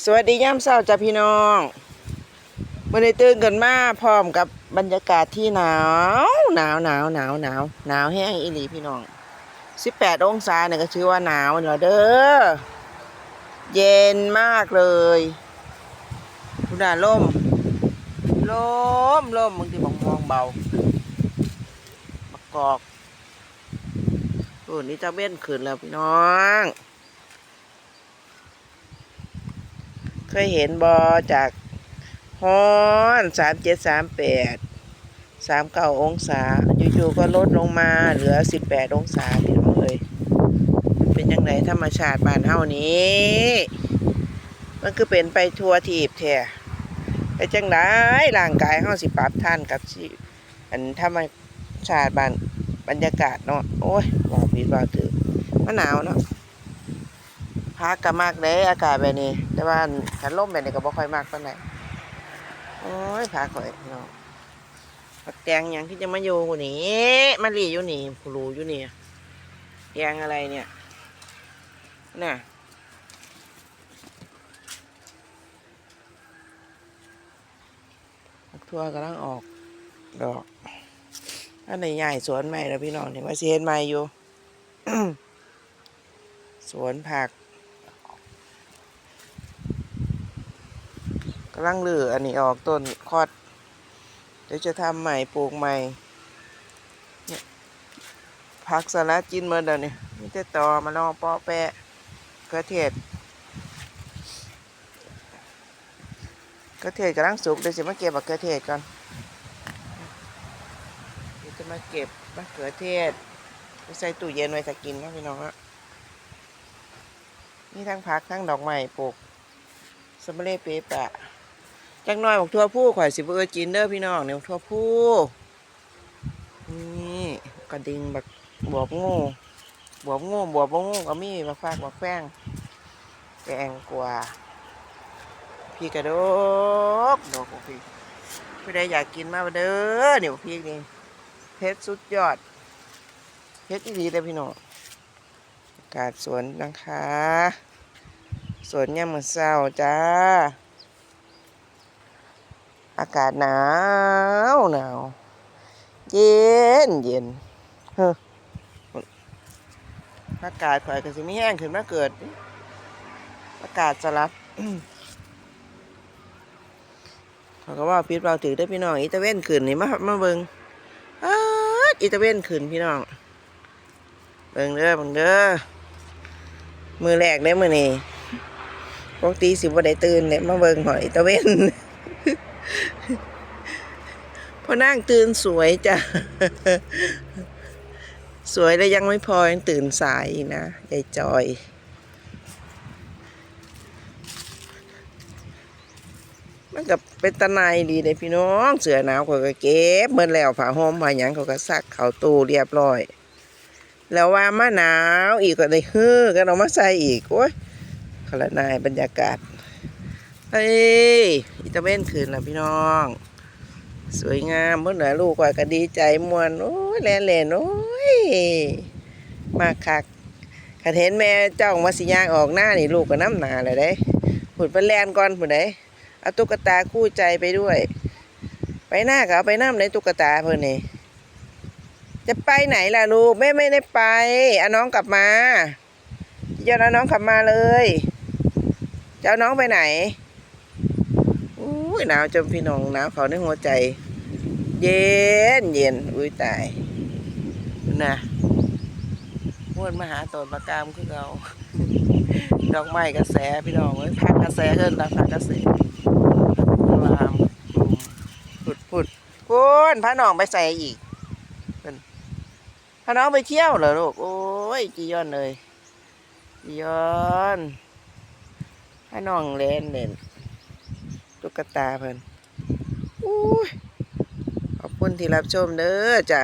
สวัสดีย่ามเช้าจ้าพี่น้องวันนี้ตื่นกันมาพร้อมกับบรรยากาศที่หนาวหนาวหนาวหนาวหนาวหนาวแห้งอีหลีพี่น้อง18องศาเนี่ยก็ชื่อว่าหนาวแล้วเด้อเย็นมากเลยคุณน่ะลมลมลมบางทีมองมองเบามากอกโอ้นี่จะเบ้นขึ้นแล้วพี่น้อง เคยเห็นบอจากฮ้อนสามเจ็ดสามแปดสามเก้าองศาอยู่ๆก็ลดลงมาเหลือสิบแปดองศาพี่น้องเลยเป็นยังไงธรรมชาติบ้านเฮานี้ มันคือเป็นไปทัวทีบแท้ไปจังไดร่างกายเฮาสิปรับท่านกับสิอันธรรมชาติบ้านบรรยากาศเนาะโอ้ยบอกผิดว่าถือมันหนาวเนาะ พักก็มากเลยอากาศแบบนี้ แต่ว่าขันลมแบบนี้ก็บ่ค่อยมากปานใดโอ้ยพักข่อยเนาะผักแตงหยังที่จะมาอยู่นี่มาหลีอยู่นี่ผู้รู้อยู่นี่แตงอะไรเนี่ยน่ะผักทั่วกำลังออกดอกอันไหนใหญ่สวนใหม่แล้วพี่น้องเนี่ยว่าสิเห็นใหม่อยู่ สวนผัก กำ ลังเลืออันนี้ออกต้นคอด เดี๋ยวจะทำใหม่ปลูกใหม่เนี่ยผักสลัดจินเมื่อเดี๋ยวนี้มีแต่ตอมาลองปอแปะกระเทียดกระเทียดกำลังสุกเดี๋ยวจะมาเก็บบักกระเทียดก่อนเดี๋ยวจะมาเก็บมะเขือเทศไปใส่ตู้เย็นไว้จะกินนะพี่น้องอะนี่ทั้งผักทั้งดอกไม้ปลูกสมเล่เปปะ จักหน่อยบอกทั่วผู้ข่อยสิบเออจีนเด้อพี่น้องเนี่ยทั่วผู้นี่กระดิ่งแบักบวบงูบวบงูบวบงูก็มีบักฟากบักแป้งแกงกว่า พี่กระดกดอกขอพี่พี่ได้อยากกินมาเด้อเดี๋ยพี่นี่เพชรสุดยอดเพชรดีเลยพี่น้องกาศสวนนะคะ สวนย่ามมือเศร้าจ้า อากาศหนาวหนาว เย็นเย็นเฮ้ออากาศข่อยก็สิไม่แห้งขึ้นมาเกิด อากาศสลัดเขาก็ว่าพิษเราถือได้พี่น้องอีตะเว้นขึ้นนี่มามาเบิงอ้าดอีตะเว้นขึ้นพี่น้อง เบิงเด้อเบิงเด้อมือแรกเด้อมือนี้ปกติสิบ่ได้ตื่นเนี่ยมาเบิงหอยอีตะเว้น พอนั่งตื่นสวยจ้ะ สวยแล้วยังไม่พอยังตื่นสายอีกนะยายจอย มันกับเป็นตะไนดีเลยพี่น้อง เสือหนาวเขาก็เก็บเมื่อแล้วผ้าห่มผ้าหยังเขาก็ซักเขาตู้เรียบร้อย แล้วว่ามาหนาวอีกก็ได้ฮือกันเอามาใส่อีกโอ้ยขละนายบรรยากาศเฮ้ย ตาเวนคืนล้วพี่น้อง สวยงามเมื่อหน่อยลูกว่าก็ดีใจมวนโอ้ยแลนแลนโอ้ยมากคักขันเห็นแม่เจ้ามาสิยางออกหน้านี่ลูกก็น้ำหนาเลยเด้ผุดไปแลนก่อนผุดไดเอาตุ๊กตาคู่ใจไปด้วย ไปหน้าก็เอาไปน้ำในตุ๊กตาเพื่อนนี่จะไปไหนล่ะลูกแม่ไม่ได้ไปเอาน้องกลับมาเจ้าน้องกลับมาเลยเจ้าน้องไปไหน อุ้ยหนาวจนพี่น้องหนาวเขาในหัวใจ เย็นเย็นอุ้ยตายนะม้วนมาหาตนมากามคือเราดอกไม้กระแสพี่น้องเอ้ยพักกระแสเฮิรนตาพักกระแสลามกลุ่มผุดผุดคุณพาน้องไปใส่อีกเพิ่นพาน้องไปเที่ยวเหรอลูกโอ้ยจียอนเลยจียอนให้น้องเล่นเล่น ตุ๊กตาเพิ่นอุ้ยขอบคุณที่รับชมเด้อจ้ะ